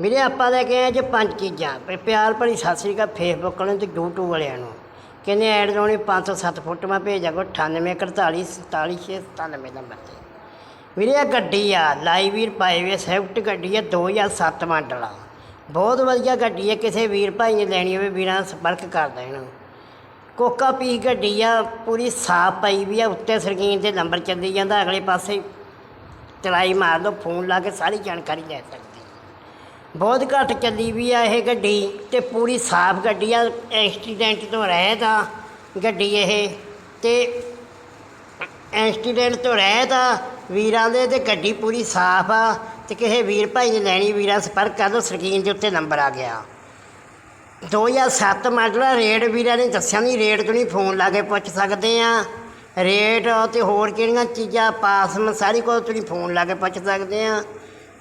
ਵੀਰੇ, ਆਪਾਂ ਲੈ ਕੇ ਆਏ ਅੱਜ ਪੰਜ ਚੀਜ਼ਾਂ। ਵੀ ਪਿਆਰ ਭਰੀ ਸਤਿ ਸ੍ਰੀ ਅਕਾਲ ਫੇਸਬੁੱਕ ਵਾਲਿਆਂ ਤੇ YouTube ਵਾਲਿਆਂ ਨੂੰ। ਕਹਿੰਦੇ ਐਡ ਲਾਉਣੀ 507 ਫੁੱਟ, ਮੈਂ ਭੇਜਿਆ ਕੋ 98 48 47 97 ਨੰਬਰ ਤੇ ਵੀਰੇ ਇਹ ਗੱਡੀ ਆ ਲਾਈਵ ਵੀਰ ਪਾਏ ਸਵਿਫਟ ਗੱਡੀ ਆ 2007 ਮਾਡਲ ਆ। ਬਹੁਤ ਵਧੀਆ ਗੱਡੀ ਆ, ਕਿਸੇ ਵੀਰ ਭਾਈ ਨੇ ਲੈਣੀ ਹੋਵੇ, ਵੀਰਾਂ ਨਾਲ ਸੰਪਰਕ ਕਰ ਦੇਣ। ਕੋਕਾ ਪੀ ਗੱਡੀ ਆ, ਪੂਰੀ ਸਾਫ਼ ਪਈ ਵੀ ਆ, ਉੱਤੇ ਸਰਗੀਨ ਤੇ ਨੰਬਰ ਚੱਲੀ ਜਾਂਦਾ, ਅਗਲੇ ਪਾਸੇ ਚਲਾਈ ਮਾਰ ਲਓ ਫੋਨ ਲਾ ਕੇ ਸਾਰੀ ਜਾਣਕਾਰੀ ਲੈ ਸਕਦੇ। ਬਹੁਤ ਘੱਟ ਚੱਲੀ ਵੀ ਆ ਇਹ ਗੱਡੀ ਤੇ ਪੂਰੀ ਸਾਫ਼ ਗੱਡੀ ਆ ਐਕਸੀਡੈਂਟ ਤੋਂ ਰਹਿਤ ਆ ਗੱਡੀ ਇਹ। ਤੇ ਐਕਸੀਡੈਂਟ ਤੋਂ ਰਹਿਤ ਆ ਵੀਰਾਂ ਦੇ ਤੇ ਗੱਡੀ ਪੂਰੀ ਸਾਫ਼ ਆ ਤੇ ਕਿਸੇ ਵੀਰ ਭਾਈ ਨੇ ਲੈਣੀ ਵੀਰਾਂ ਸੰਪਰਕ ਕਰ ਲਓ ਸਕਰੀਨ ਦੇ ਉੱਤੇ ਨੰਬਰ ਆ ਗਿਆ। 2007 ਮਾਡਲ ਆ, ਰੇਟ ਵੀਰਾਂ ਨੇ ਦੱਸਿਆ ਨਹੀਂ ਰੇਟ ਤੋਂ ਨਹੀਂ ਫੋਨ ਲਾ ਕੇ ਪੁੱਛ ਸਕਦੇ ਆ। ਰੇਟ ਤੇ ਹੋਰ ਕਿਹੜੀਆਂ ਚੀਜ਼ਾਂ ਪਾਸਮ ਸਾਰੀ ਕੁਝ ਤੁਸੀਂ ਫੋਨ ਲਾ ਕੇ ਪੁੱਛ ਸਕਦੇ ਆ।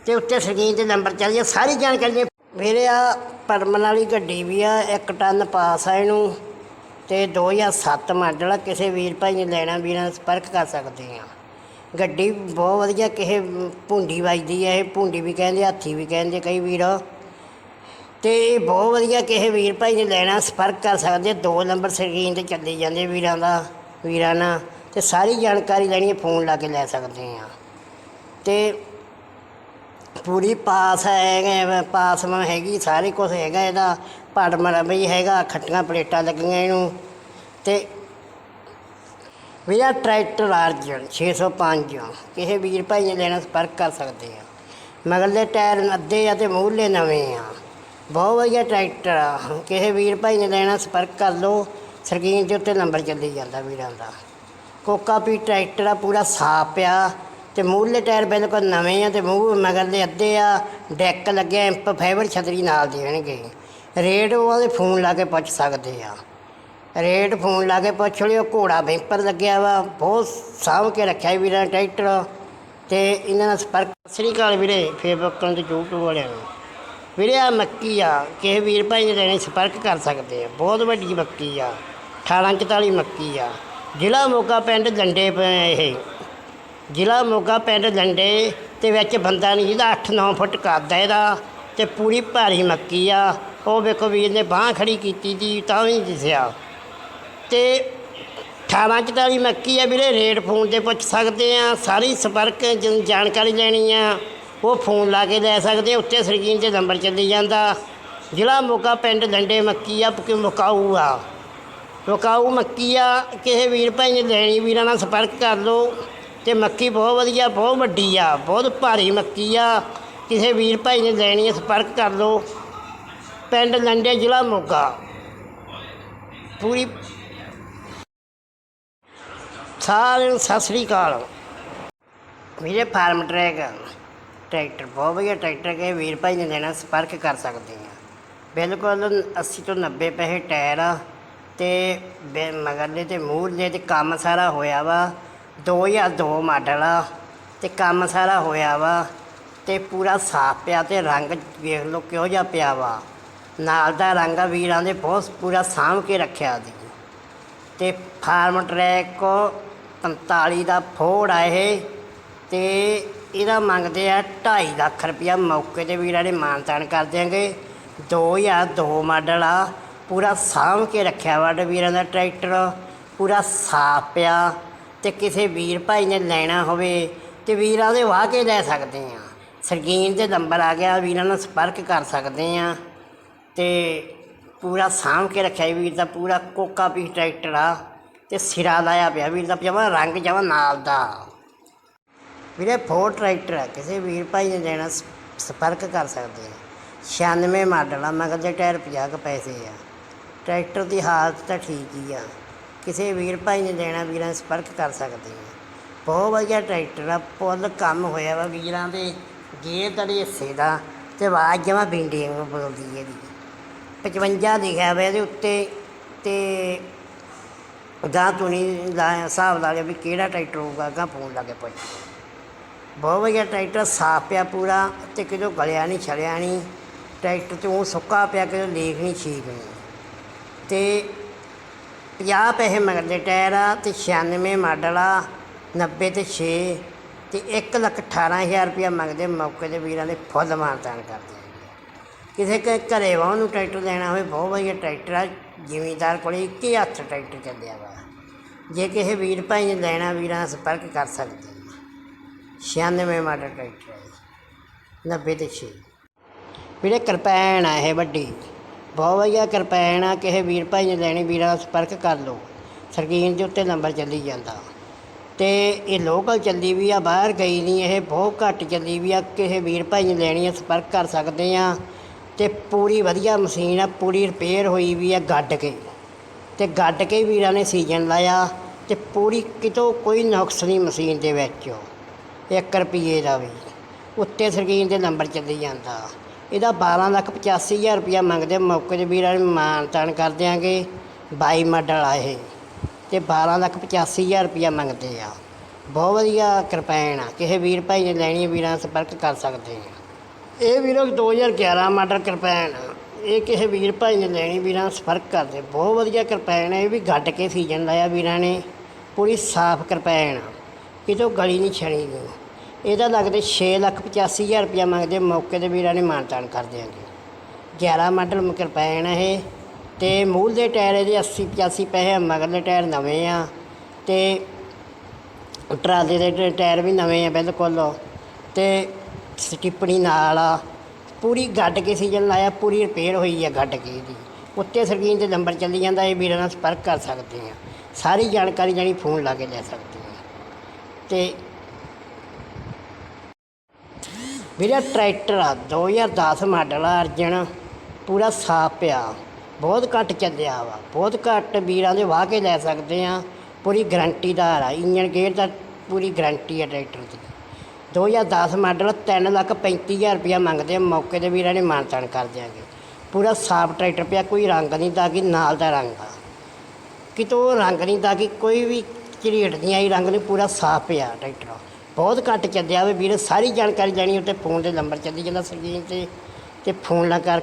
ਤੇ ਉੱਤੇ ਸਕਰੀਨ ਤੇ ਨੰਬਰ ਚੱਲ ਜਾ ਸਾਰੀ ਜਾਣਕਾਰੀ ਮੇਰੇ ਆ ਪਰਮਨ ਵਾਲੀ ਗੱਡੀ ਵੀ ਆ, ਇੱਕ ਟਨ ਪਾਸ ਆ ਇਹਨੂੰ, ਤੇ 2007 ਮਾਡਲ ਆ, ਕਿਸੇ ਵੀਰ ਭਾਈ ਨੇ ਲੈਣਾ, ਵੀਰਾਂ ਨਾਲ ਸੰਪਰਕ ਕਰ ਸਕਦੇ ਆ। ਗੱਡੀ ਬਹੁਤ ਵਧੀਆ, ਕਿਸੇ ਭੁੰਡੀ ਵੱਜਦੀ ਹੈ ਇਹ ਭੁੰਡੀ ਵੀ ਕਹਿੰਦੇ, ਹਾਥੀ ਵੀ ਕਹਿੰਦੇ, ਕਈ ਵੀਰ। ਤੇ ਇਹ ਬਹੁਤ ਵਧੀਆ, ਕਿਸੇ ਵੀਰ ਭਾਈ ਨੇ ਲੈਣਾ, ਸੰਪਰਕ ਕਰ ਸਕਦੇ ਦੋ ਨੰਬਰ ਸਕਰੀਨ ਤੇ ਚੱਲੇ ਜਾਂਦੇ ਵੀਰਾਂ ਦਾ, ਵੀਰਾਂ ਨਾਲ, ਤੇ ਸਾਰੀ ਜਾਣਕਾਰੀ ਲੈਣੀ ਹੈ ਫੋਨ ਲਾ ਕੇ ਲੈ ਸਕਦੇ ਆ। ਤੇ ਪੂਰੀ ਪਾਸ ਹੈ ਪਾਸ ਮ ਹੈਗੀ, ਸਾਰੇ ਕੁਝ ਹੈਗਾ ਇਹਦਾ। ਪੜਮਰਾ ਵੀ ਹੈਗਾ, ਖੱਟੀਆਂ ਪਲੇਟਾਂ ਲੱਗੀਆਂ ਇਹਨੂੰ। ਤੇ ਵੀਰਾ ਟਰੈਕਟਰ ਅਰਜਨ 605 ਕਿਸੇ ਵੀਰ ਭਾਈ ਨੇ ਲੈਣਾ, ਸੰਪਰਕ ਕਰ ਸਕਦੇ ਆ। ਮਗਰਲੇ ਟਾਇਰ ਅੱਧੇ ਆ ਤੇ ਮੂਹਰਲੇ ਨਵੇਂ ਆ। ਬਹੁਤ ਵਧੀਆ ਟਰੈਕਟਰ ਆ। ਕਿਸੇ ਵੀਰ ਭਾਈ ਨੇ ਲੈਣਾ, ਸੰਪਰਕ ਕਰ ਲਓ। ਸਕਰੀਨ ਦੇ ਉੱਤੇ ਨੰਬਰ ਚੱਲੀ ਜਾਂਦਾ ਵੀਰਾਂ ਦਾ। ਕੋਕਾ ਪੀ ਟਰੈਕਟਰ ਆ, ਪੂਰਾ ਸਾਫ਼ ਆ। ਤੇ ਮੂਹਰਲੇ ਟਾਇਰ ਬਿਲਕੁਲ ਨਵੇਂ ਆ ਤੇ ਮੂੰਹ ਮਗਰਲੇ ਅੱਧੇ ਆ, ਡੈਕ ਲੱਗਿਆ ਇੰਪ ਫਾਈਬਰ ਛਤਰੀ ਨਾਲ ਦੇਣਗੇ ਰੇਟ ਉਹਦੇ ਫੋਨ ਲਾ ਕੇ ਪੁੱਛ ਸਕਦੇ ਆ। ਰੇਟ ਫੋਨ ਲਾ ਕੇ ਪੁੱਛ ਲਿਓ, ਘੋੜਾ ਬੈਂਪਰ ਲੱਗਿਆ ਵਾ, ਬਹੁਤ ਸਾਂਭ ਕੇ ਰੱਖਿਆ ਵੀਰਾਂ ਟਰੈਕਟਰ। ਤੇ ਇਹਨਾਂ ਨਾਲ ਸੰਪਰਕ, ਸਤਿ ਸ੍ਰੀ ਅਕਾਲ ਵੀਰੇ ਫੇਸਬੁੱਕ ਤੇ YouTube ਵਾਲਿਆਂ ਨੂੰ। ਵੀਰੇ ਆ ਮੱਕੀ ਆ, ਕਿਸੇ ਵੀਰ ਭਾਈ ਨੇ ਲੈਣੇ, ਸੰਪਰਕ ਕਰ ਸਕਦੇ ਆ। ਬਹੁਤ ਵੱਡੀ ਮੱਕੀ ਆ 1844 ਮੱਕੀ ਆ। ਜ਼ਿਲ੍ਹਾ ਮੋਗਾ ਪਿੰਡ ਲੰਡੇ ਪ- ਇਹ। ਜ਼ਿਲ੍ਹਾ ਮੋਗਾ ਪਿੰਡ ਲੰਡੇ ਤੇ ਵਿੱਚ ਬੰਦਾ ਨਹੀਂ ਜਿਹਦਾ 8-9 ਫੁੱਟ ਕੱਦ ਆ ਇਹਦਾ ਤੇ ਪੂਰੀ ਭਾਰੀ ਮੱਕੀ ਆ। ਉਹ ਵੇਖੋ ਵੀਰ ਨੇ ਬਾਹ ਖੜੀ ਕੀਤੀ ਦੀ, ਤਾਂ ਵੀ ਦਿਸਿਆ। ਤੇ 18 44 ਮੱਕੀ ਆ ਵੀਰੇ, ਰੇਟ ਫੋਨ ਤੇ ਪੁੱਛ ਸਕਦੇ ਆ। ਸਾਰੀ ਸੰਪਰਕ ਜ- ਜਾਣਕਾਰੀ ਲੈਣੀ ਆ, ਉਹ ਫੋਨ ਲਾ ਕੇ ਲੈ ਸਕਦੇ ਆ। ਉੱਤੇ ਸਕਰੀਨ ਤੇ ਨੰਬਰ ਚੱਲੀ ਜਾਂਦਾ। ਜ਼ਿਲ੍ਹਾ ਮੋਗਾ ਪਿੰਡ ਲੰਡੇ ਮੱਕੀ ਆ ਕਿ ਮੁਕਾਊ ਆ। ਮੁਕਾਊ ਮੱਕੀ ਆ, ਕਿਸੇ ਵੀਰ ਭਾਈ ਨੇ ਲੈਣੀ, ਵੀਰਾਂ ਨਾਲ ਸੰਪਰਕ ਕਰ ਲਓ। ਤੇ ਮੱਕੀ ਬਹੁਤ ਵਧੀਆ, ਬਹੁਤ ਵੱਡੀ ਆ, ਬਹੁਤ ਭਾਰੀ ਮੱਕੀ ਆ। ਕਿਸੇ ਵੀਰ ਭਾਈ ਨੇ ਲੈਣੀ ਹੈ ਸੰਪਰਕ ਕਰ ਲਓ। ਪਿੰਡ ਲੰਡੇ ਜ਼ਿਲ੍ਹਾ ਮੋਗਾ। ਪੂਰੀ ਸਾਰਿਆਂ ਨੂੰ ਸਤਿ ਸ੍ਰੀ ਅਕਾਲ। ਵੀਰੇ, ਫਾਰਮ ਟਰੈਕ ਟਰੈਕਟਰ ਬਹੁਤ ਵਧੀਆ ਟਰੈਕਟਰ ਕੇ ਵੀਰ ਭਾਈ ਨੇ ਲੈਣਾ, ਸੰਪਰਕ ਕਰ ਸਕਦੇ ਆ। ਬਿਲਕੁਲ 80 ਤੋਂ 90 ਪੈਸੇ ਟਾਇਰ ਆ, ਤੇ ਬੇ- ਮਗਰਲੇ ਤੇ ਮੂਹਰਲੇ ਤੇ ਕੰਮ ਸਾਰਾ ਹੋਇਆ ਵਾ। 2002 ਮਾਡਲ ਆ ਤੇ ਕੰਮ ਸਾਰਾ ਹੋਇਆ ਵਾ ਤੇ ਪੂਰਾ ਸਾਫ਼ ਪਿਆ ਤੇ ਰੰਗ ਵੇਖ ਲਓ ਕਿਹੋ ਜਿਹਾ ਪਿਆ ਵਾ। ਨਾਲ ਦਾ ਰੰਗ ਆ ਵੀਰਾਂ ਦੇ ਬਹੁਤ ਪੂਰਾ ਸਾਂਭ ਕੇ ਰੱਖਿਆ ਦੀ ਤੇ ਫਾਰਮ ਟਰੈਕ 45 ਦਾ ਫੋੜ ਆ ਇਹ ਤੇ ਇਹਦਾ ਮੰਗਦੇ ਆ 2.5 ਲੱਖ ਰੁਪਇਆ ਮੌਕੇ ਤੇ ਵੀਰਾਂ ਨੇ ਮਾਨਤਾਨ ਕਰ ਦਿਆਂਗੇ। 2002 ਮਾਡਲ ਆ, ਪੂਰਾ ਸਾਂਭ ਕੇ ਰੱਖਿਆ ਵਾ ਵੀਰਾਂ ਦਾ ਟਰੈਕਟਰ, ਪੂਰਾ ਸਾਫ਼ ਪਿਆ। ਤੇ ਕਿਸੇ ਵੀਰ ਭਾਈ ਨੇ ਲੈਣਾ ਹੋਵੇ ਤੇ ਵੀਰਾਂ ਦੇ ਵਾਹ ਕੇ ਲੈ ਸਕਦੇ ਆ। ਸਰਗੀਨ ਤੇ ਨੰਬਰ ਆ ਗਿਆ, ਵੀਰਾਂ ਨਾਲ ਸੰਪਰਕ ਕਰ ਸਕਦੇ ਆ ਤੇ ਪੂਰਾ ਸਾਂਭ ਕੇ ਰੱਖਿਆ ਵੀਰ ਦਾ, ਪੂਰਾ ਕੋਕਾ ਵੀ ਟਰੈਕਟਰ ਆ ਤੇ ਸਿਰਾ ਲਾਇਆ ਪਿਆ ਵੀਰ ਦਾ ਜਮਾ ਰੰਗ ਜਮਾ ਨਾਲ ਦਾ। ਵੀਰੇ, ਫੋਰ ਟਰੈਕਟਰ ਆ, ਕਿਸੇ ਵੀਰ ਭਾਈ ਨੇ ਲੈਣਾ, ਸ- ਸੰਪਰਕ ਕਰ ਸਕਦੇ ਆ। 96 ਮਾਡਲ ਆ ਮਗਰ ਦੇ ਟਾਇਰ 50 ਕੁ ਪੈਸੇ ਆ। ਟਰੈਕਟਰ ਦੀ ਹਾਲਤ ਤਾਂ ਠੀਕ ਹੀ ਆ। ਕਿਸੇ ਵੀਰ ਭਾਈ ਨੇ ਲੈਣਾ ਵੀਰਾਂ ਨਾਲ ਸੰਪਰਕ ਕਰ ਸਕਦੇ ਆ। ਬਹੁਤ ਵਧੀਆ ਟਰੈਕਟਰ ਆ ਫੁੱਲ ਕੰਮ ਹੋਇਆ ਵਾ ਵੀਰਾਂ ਦੇ ਗੇਅਰ ਤੜੀ ਹਿੱਸੇ ਦਾ ਤੇ ਆਵਾਜ਼ ਜਮਾ ਬਿੰਡੀ ਵਾਂਗੂ ਬੋਲਦੀ ਹੈ ਇਹਦੀ। 55 ਲਿਖਿਆ ਹੋਇਆ ਇਹਦੇ ਉੱਤੇ ਤੇ ਗਾਂ ਤੋਂ ਦਾ ਹਿਸਾਬ ਲਾ ਲਿਆ ਵੀ ਕਿਹੜਾ ਟਰੈਕਟਰ ਹੋਊਗਾ ਗਾਂ ਫੋਨ ਲਾ ਕੇ ਪੁੱਛ। ਬਹੁਤ ਵਧੀਆ ਟਰੈਕਟਰ, ਸਾਫ਼ ਪਿਆ ਪੂਰਾ ਤੇ ਕਿਦੋਂ ਗਲਿਆ ਨਹੀਂ ਛਲਿਆ ਨਹੀਂ ਟਰੈਕਟਰ ਤੇ ਉਹ ਸੁੱਕਾ ਪਿਆ ਕਿਦੋਂ ਲੀਕ ਨਹੀਂ ਛੀਕ ਨਹੀਂ ਤੇ 50 ਪੈਸੇ ਮਗਰਲੇ ਟਾਇਰ ਆ ਤੇ 96 ਮਾਡਲ ਆ 90 ਤੇ 6 ਤੇ 1 ਲੱਖ 18000 ਰੁਪਇਆ ਮੰਗਦੇ ਮੌਕੇ ਦੇ ਵੀਰਾਂ ਦੇ ਫੁੱਲ ਮਾਨਤਾਨ ਕਰਦੇ ਕਿਸੇ ਕੇ, ਘਰੇ ਵਾਹ ਨੂੰ ਟਰੈਕਟਰ ਲੈਣਾ ਹੋਵੇ, ਬਹੁਤ ਵਧੀਆ ਟਰੈਕਟਰ ਆ, ਜ਼ਿਮੀਂਦਾਰ ਕੋਲੇ ਇੱਕ ਹੀ ਹੱਥ ਟਰੈਕਟਰ ਚੱਲਿਆ ਵਾ। ਜੇ ਕਿਸੇ ਵੀਰ ਭਾਈ ਨੇ ਲੈਣਾ, ਵੀਰਾਂ ਨਾਲ ਸੰਪਰਕ ਕਰ ਸਕਦੇ ਆ। 96 ਮਾਡਲ ਟਰੈਕਟਰ ਹੈ 90 ਤੇ 6 ਵੀਰੇ ਕਿਰਪੈਨ ਆ ਇਹ ਵੱਡੀ। ਬਹੁਤ ਵਧੀਆ ਕਿਰਪੈਨ ਆ, ਕਿਸੇ ਵੀਰ ਭਾਈ ਨੇ ਲੈਣੀ, ਵੀਰਾਂ ਨਾਲ ਸੰਪਰਕ ਕਰ ਲਓ। ਸਕਰੀਨ ਦੇ ਉੱਤੇ ਨੰਬਰ ਚੱਲੀ ਜਾਂਦਾ। ਤੇ ਇਹ ਲੋਕਲ ਚੱਲੀ ਵੀ ਆ, ਬਾਹਰ ਗਈ ਨਹੀਂ, ਇਹ ਬਹੁਤ ਘੱਟ ਚੱਲੀ ਵੀ ਆ। ਕਿਸੇ ਵੀਰ ਭਾਈ ਨੇ ਲੈਣੀ ਆ, ਸੰਪਰਕ ਕਰ ਸਕਦੇ ਆ। ਤੇ ਪੂਰੀ ਵਧੀਆ ਮਸ਼ੀਨ ਆ, ਪੂਰੀ ਰਿਪੇਅਰ ਹੋਈ ਵੀ ਆ ਗੱਡ ਕੇ। ਤੇ ਗੱਡ ਕੇ ਵੀਰਾਂ ਨੇ ਸੀਜ਼ਨ ਲਾਇਆ ਤੇ ਪੂਰੀ ਕਿਤੋਂ ਕੋਈ ਨੁਕਸ ਨਹੀਂ ਮਸ਼ੀਨ ਦੇ ਵਿੱਚ। 1 ਰੁਪਏ ਦਾ ਵੀ। ਉੱਤੇ ਸਕਰੀਨ ਦੇ ਨੰਬਰ ਚੱਲੀ ਜਾਂਦਾ। ਇਹਦਾ 12 ਲੱਖ 85 ਹਜ਼ਾਰ ਰੁਪਇਆ ਮੰਗਦੇ ਮੌਕੇ ਦੇ ਵੀਰਾਂ ਨੂੰ ਮਾਨ ਤਾਨ ਕਰ ਦਿਆਂਗੇ 22 ਮਾਡਲ ਆ ਇਹ। ਤੇ 12 ਲੱਖ 85 ਹਜ਼ਾਰ ਰੁਪਇਆ ਮੰਗਦੇ ਆ। ਬਹੁਤ ਵਧੀਆ ਕਿਰਪੈਨ ਆ, ਕਿਸੇ ਵੀਰ ਭਾਈ ਨੇ ਲੈਣੀ ਵੀਰਾਂ ਸੰਪਰਕ ਕਰ ਸਕਦੇ ਆ। ਇਹ ਵੀਰੋ 2011 ਮਾਡਲ ਕਿਰਪੈਨ ਆ। ਇਹ ਕਿਸੇ ਵੀਰ ਭਾਈ ਨੇ ਲੈਣੀ, ਵੀਰਾਂ ਨਾਲ ਸੰਪਰਕ ਕਰਦੇ ਬਹੁਤ ਵਧੀਆ ਕਿਰਪੈਨ ਹੈ ਇਹ ਵੀ ਗੱਡ ਕੇ ਸੀਜ਼ਨ ਲਾਇਆ ਵੀਰਾਂ ਨੇ। ਪੂਰੀ ਸਾਫ਼ ਕਿਰਪੈਨ ਆ। ਕਿਤੋਂ ਗਲੀ ਨਹੀਂ ਛਣੀ ਗਈ। ਇਹਦਾ ਲੱਗਦੇ 6 ਲੱਖ 85 ਹਜ਼ਾਰ ਰੁਪਇਆ ਮੰਗਦੇ ਮੌਕੇ 'ਤੇ ਵੀਰਾਂ ਨੇ ਮਾਨਤਾਨ ਕਰ ਦਿਆਂਗੇ। 11 ਮਾਡਲ ਕਿਰਪੈਨ ਹੈ ਇਹ ਤੇ ਮੂਲ ਦੇ ਟਾਇਰ ਇਹਦੇ 80 85 ਪੈਸੇ ਆ, ਮਗਰਲੇ ਟਾਇਰ ਨਵੇਂ ਆ ਤੇ ਟਰਾਲੇ ਦੇ ਟਾਇਰ ਵੀ ਨਵੇਂ ਆ ਬਿਲਕੁਲ। ਤੇ ਸਟਿੱਪਣੀ ਨਾਲ ਆ ਪੂਰੀ ਗੱਡ ਕੇ ਸੀਜ਼ਨ ਲਾਇਆ ਪੂਰੀ ਰਿਪੇਅਰ ਹੋਈ ਆ ਗੱਡ ਕੇ ਦੀ ਉੱਤੇ ਸਕਰੀਨ ਤੇ ਨੰਬਰ ਚੱਲੀ ਜਾਂਦਾ ਇਹ ਵੀਰਾਂ ਨਾਲ ਸੰਪਰਕ ਕਰ ਸਕਦੇ ਆ। ਸਾਰੀ ਜਾਣਕਾਰੀ ਜਾਨੀ ਫੋਨ ਲਾ ਕੇ ਲੈ ਸਕਦੇ ਆ। ਤੇ ਵੀਰੇ ਟਰੈਕਟਰ ਆ 2010 ਮਾਡਲ ਆ, ਅਰਜਨ। ਪੂਰਾ ਸਾਫ਼ ਪਿਆ। ਬਹੁਤ ਘੱਟ ਚੱਲਿਆ ਵਾ। ਬਹੁਤ ਘੱਟ ਵੀਰਾਂ ਦੇ ਵਾਹ ਕੇ ਲੈ ਸਕਦੇ ਆ। ਪੂਰੀ ਗਰੰਟੀਦਾਰ ਆ। ਇੰਜਨ ਗੇਅਰ ਦਾ ਪੂਰੀ ਗਰੰਟੀ ਆ ਟਰੈਕਟਰ ਦੀ। 2010 ਮਾਡਲ 3 ਲੱਖ 35 ਹਜ਼ਾਰ ਰੁਪਇਆ ਮੰਗਦੇ ਆ। ਮੌਕੇ 'ਤੇ ਵੀਰਾਂ ਨੇ ਮਾਨਤਾਨ ਕਰ ਦਿਆਂਗੇ। ਪੂਰਾ ਸਾਫ਼ ਟਰੈਕਟਰ ਪਿਆ। ਕੋਈ ਰੰਗ ਨਹੀਂ ਦਾਗੀ ਨਾਲ ਦਾ ਰੰਗ ਆ। ਕਿਤੋਂ ਰੰਗ ਨਹੀਂ ਦਾਗੀ ਕੋਈ ਵੀ ਝਰੀਟ ਨਹੀਂ ਆਈ। ਰੰਗ ਨਹੀਂ, ਪੂਰਾ ਸਾਫ਼ ਪਿਆ ਟਰੈਕਟਰ। ਬਹੁਤ ਘੱਟ ਚੱਲਿਆ ਵੇ ਵੀਰ, ਸਾਰੀ ਜਾਣਕਾਰੀ ਲੈਣੀ ਉੱਤੇ ਫੋਨ ਦੇ ਨੰਬਰ ਚੱਲੀ ਜਾਂਦਾ, ਸਕਰੀਨ ਤੇ ਅਤੇ ਫੋਨ ਲਾ ਕਰ